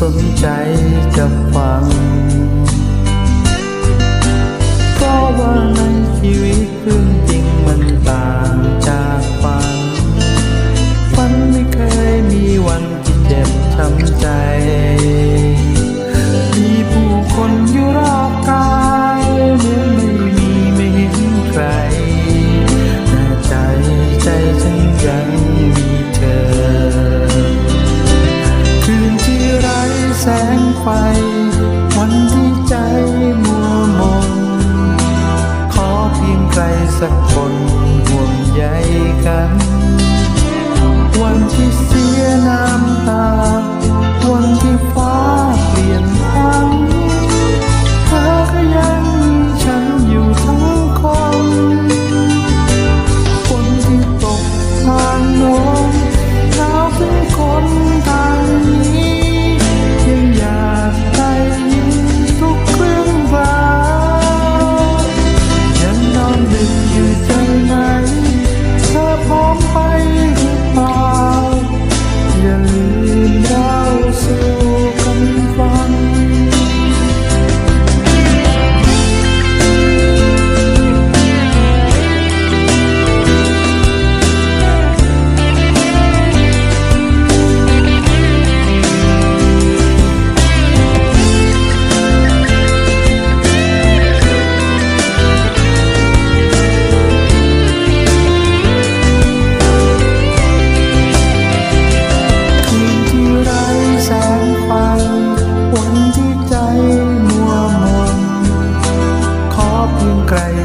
สนใจจะฟัง ไฟ วันที่ใจมัวมน ขอเพียงใครสักคนห่วงใยกัน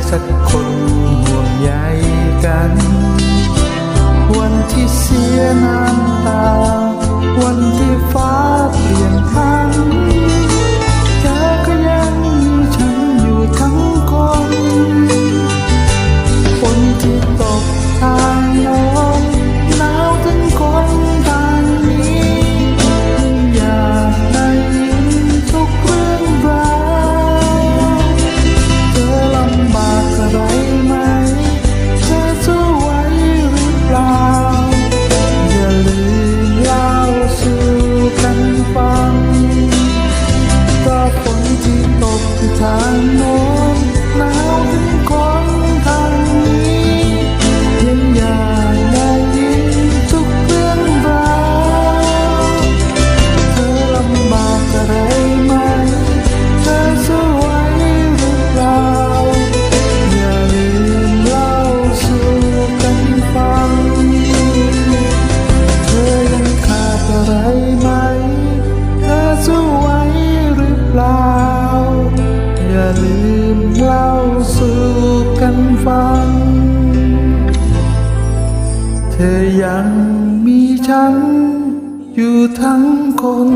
สักคนห่วงใยกัน วันที่เสียน้ำตา วันที่ฟ้าัง เธอยังมีฉันอยู่ทั้งคน